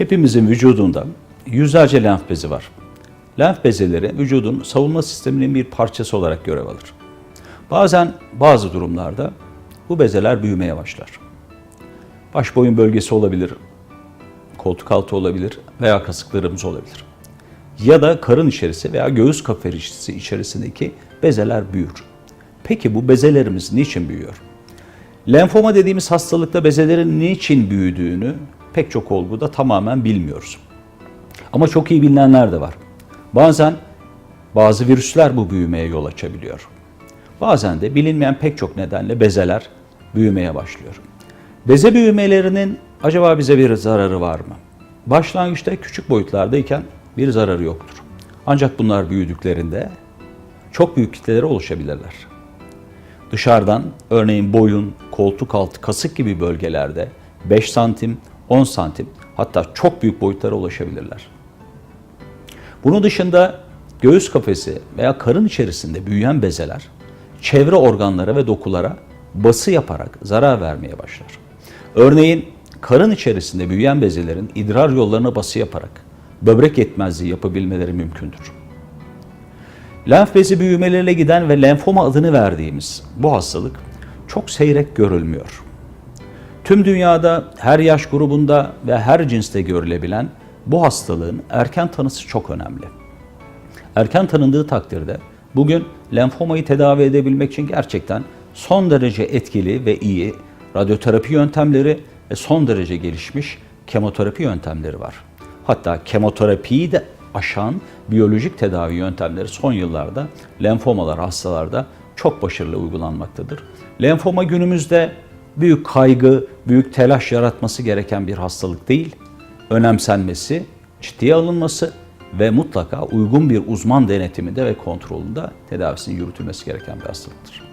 Hepimizin vücudunda yüzlerce lenf bezi var. Lenf bezeleri vücudun savunma sisteminin bir parçası olarak görev alır. Bazen bazı durumlarda bu bezeler büyümeye başlar. Baş boyun bölgesi olabilir, koltuk altı olabilir veya kasıklarımız olabilir. Ya da karın içerisi veya göğüs kafesi içerisindeki bezeler büyür. Peki bu bezelerimiz niçin büyüyor? Lenfoma dediğimiz hastalıkta bezelerin niçin büyüdüğünü pek çok olguda tamamen bilmiyoruz. Ama çok iyi bilinenler de var. Bazen bazı virüsler bu büyümeye yol açabiliyor. Bazen de bilinmeyen pek çok nedenle bezeler büyümeye başlıyor. Beze büyümelerinin acaba bize bir zararı var mı? Başlangıçta küçük boyutlardayken bir zararı yoktur. Ancak bunlar büyüdüklerinde çok büyük kitlelere oluşabilirler. Dışarıdan örneğin boyun, koltuk altı, kasık gibi bölgelerde 5 santim, 10 santim hatta çok büyük boyutlara ulaşabilirler. Bunun dışında göğüs kafesi veya karın içerisinde büyüyen bezeler çevre organlara ve dokulara bası yaparak zarar vermeye başlar. Örneğin karın içerisinde büyüyen bezelerin idrar yollarına bası yaparak böbrek yetmezliği yapabilmeleri mümkündür. Lenf bezi büyümeleriyle giden ve lenfoma adını verdiğimiz bu hastalık çok seyrek görülmüyor. Tüm dünyada her yaş grubunda ve her cinste görülebilen bu hastalığın erken tanısı çok önemli. Erken tanındığı takdirde bugün lenfomayı tedavi edebilmek için gerçekten son derece etkili ve iyi radyoterapi yöntemleri ve son derece gelişmiş kemoterapi yöntemleri var. Hatta kemoterapiyi de aşan biyolojik tedavi yöntemleri son yıllarda lenfomalar hastalarda çok başarılı uygulanmaktadır. Lenfoma günümüzde büyük kaygı, büyük telaş yaratması gereken bir hastalık değil. Önemsenmesi, ciddiye alınması ve mutlaka uygun bir uzman denetiminde ve kontrolünde tedavisinin yürütülmesi gereken bir hastalıktır.